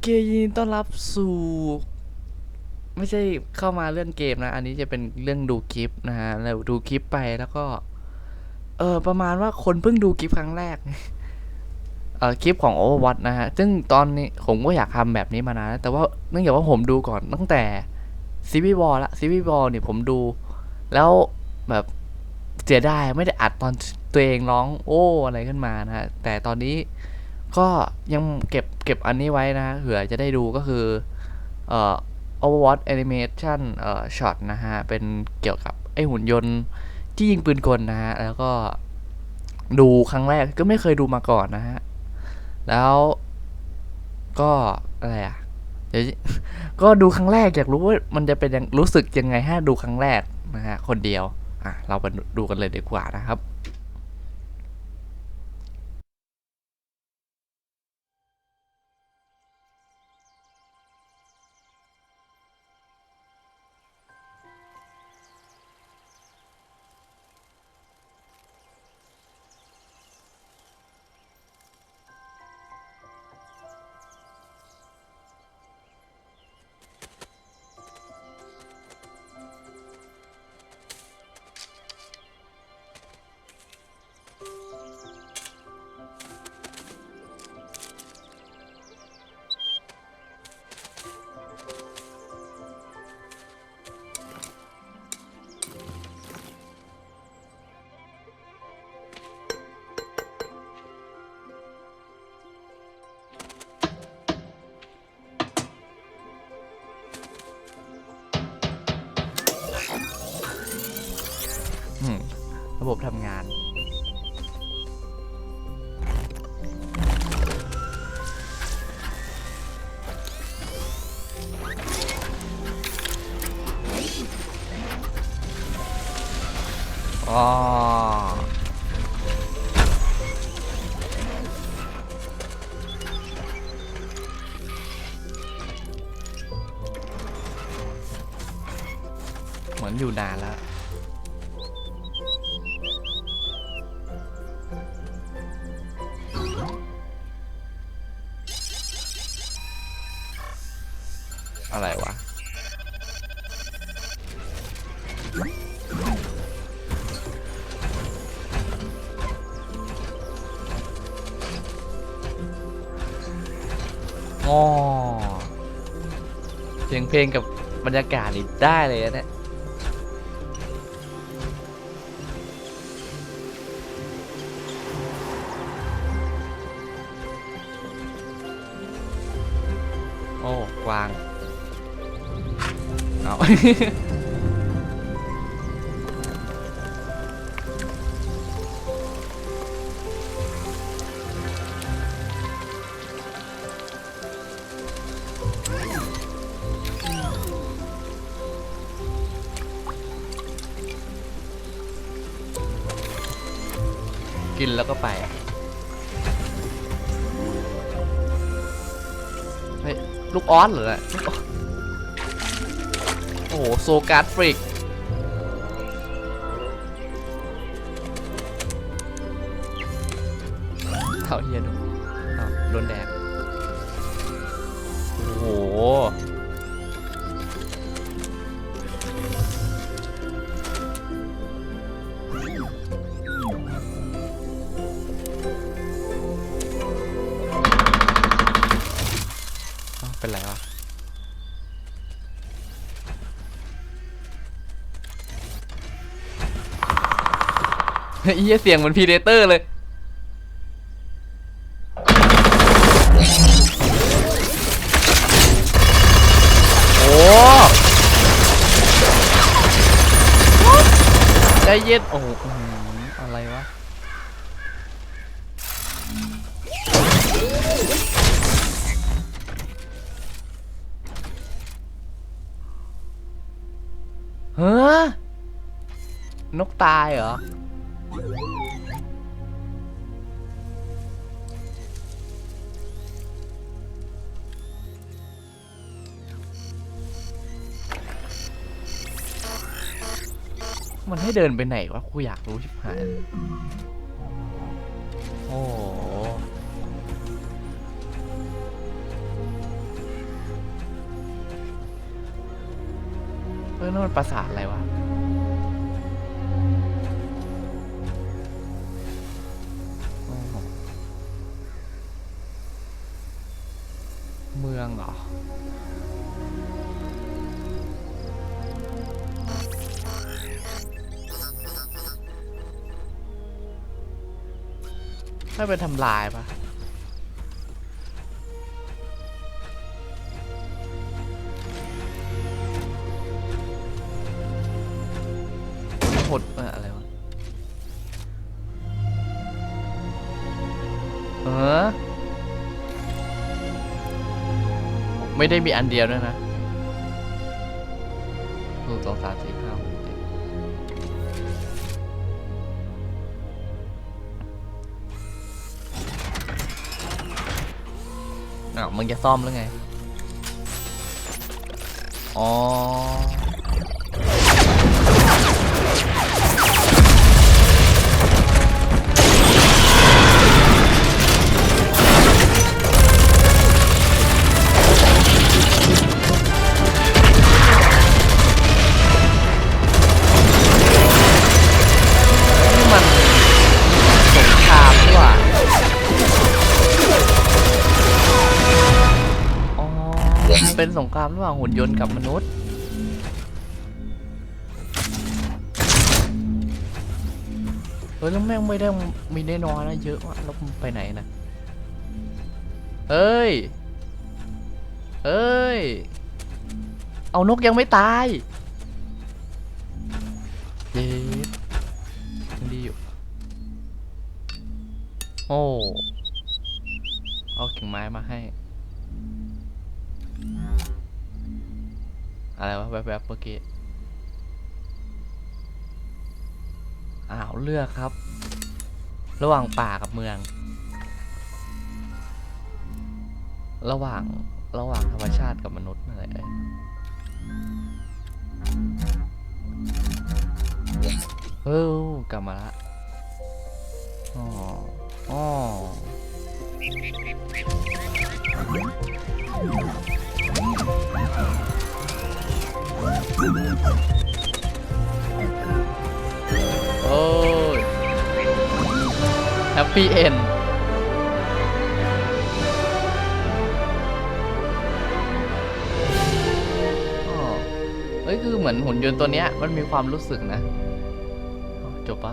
เคยินดีต้อนรับสู่ ไม่ใช่เข้ามาเรื่องเกมนะ อันนี้จะเป็นเรื่องดูคลิปนะฮะแล้วดูคลิปไปแล้วก็ เออประมาณว่าคนเพิ่งดูคลิปครั้งแรก เออคลิปของ Overwatch นะฮะ ซึ่งตอนนี้ผมก็อยากทำแบบนี้มานานแล้วแต่ว่าเนื่องจากว่าผมดูก่อนตั้งแต่ซีวีบอลละซีวีบอลเนี่ยผมดู แล้วแบบเสียดายไม่ได้อัดตอนตัวเองร้องโอ้อะไรขึ้นมานะฮะ แต่ตอนนี้ ก็ยังเก็บเก็บอันนี้ไว้นะฮะเผื่อจะได้ดูก็คือเอ่อ Overwatch Animation เอ่อช็อตนะฮะ เป็นเกี่ยวกับไอหุ่นยนต์ที่ยิงปืนกลนะฮะ แล้วก็ดูครั้งแรกก็ไม่เคยดูมาก่อนนะฮะ แล้วก็อะไรอะเดี๋ยวก็ดูครั้งแรกอยากรู้ว่ามันจะเป็นยังรู้สึกยังไงฮะดูครั้งแรกนะฮะคนเดียวอะเราไปดูกันเลยดีกว่านะครับ บบทำงาน อ๋อ เหมือนอยู่นานแล้ว อะไรวะ อ๋อเสียงเพลงกับบรรยากาศนี่ได้เลยนะเนี่ยโอ้กวาง เอา กินแล้วก็ไปเฮ้ยลูกออสเหรอเนี่ยลูกออส โอ้โหโซการ์ดฟริกเอาเฮียดูเอาโดนแดงโอ้โห เฮ้ยเหี้ยเสียงเหมือนพีเดเตอร์เลย โอ้ใจเย็นโอ้โหอะไรวะ เฮ้อนกตายเหรอ มันให้เดินไปไหนวะกูอยากรู้ชิบหายโอ้โหเออนั่นมันประสาทอะไรวะเมืองเหรอ ไม่เป็นทำลายปะหดเอ่ออะไรวะ เออ ไม่ได้มีอันเดียวด้วยนะหนึ่งสองสามสี่ห้า อ้าวมึงจะซ่อมหรือไง อ๋อ ครามระหว่างหุ่นยนต์กับมนุษย์เฮ้ยแล้วแม่งไม่ได้มีได้น้อยนะเยอะว่ะแล้วไปไหนนะเอ้ย เอ้ย เอานกยังไม่ตายเย็ดยังดีอยู่ โอ้ เอากิ่งไม้มาให้ อะไรวะแวบๆเมื่อกี้อ้าวเลือกครับ ระหว่างป่ากับเมือง ระหว่างระหว่างธรรมชาติกับมนุษย์อะไรเอ่ยเออกลับมาละอ๋ออ๋อ โอ้ยแฮปปี้เอนเอ้ยคือเหมือนหุ่นยนต์ตัวเนี้ยมันมีความรู้สึกนะจบปะ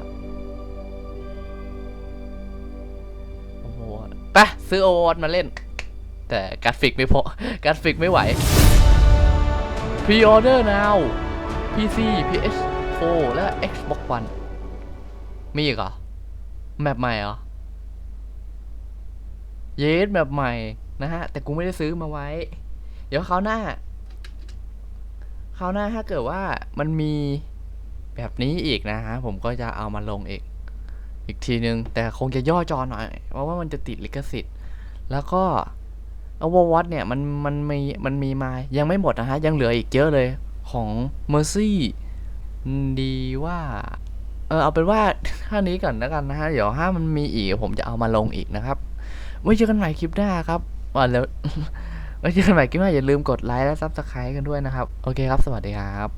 โอ้โหไปซื้อโอวอตมาเล่น แต่กราฟิกไม่พอกราฟิกไม่ไหว Pre order now PC PS4 และ Xbox One มีอีกเหรอ แมปใหม่เหรอ เยสแมปใหม่นะฮะ แต่กูไม่ได้ซื้อมาไว้ เดี๋ยวคราวหน้าคราวหน้าถ้าเกิดว่ามันมีแบบนี้อีกนะฮะ ผมก็จะเอามาลงอีก อีกทีนึง แต่คงจะย่อจอหน่อย เพราะว่ามันจะติดลิขสิทธิ์ แล้วก็อวอวัตเนี่ยมันมันมีมันมีมายังไม่หมดนะฮะ ยังเหลืออีกเยอะเลย ของเมอร์ซี่ดีว่า เออเอาเป็นว่าท่านี้ก่อนแล้วกันนะฮะ เดี๋ยวถ้ามันมีอีกผมจะเอามาลงอีกนะครับ ไว้เจอกันใหม่คลิปหน้าครับอ่าแล้วไว้เจอกันใหม่คลิปหน้าอย่าลืมกดไลค์และซับสไครต์กันด้วยนะครับ โอเคครับ สวัสดีครับ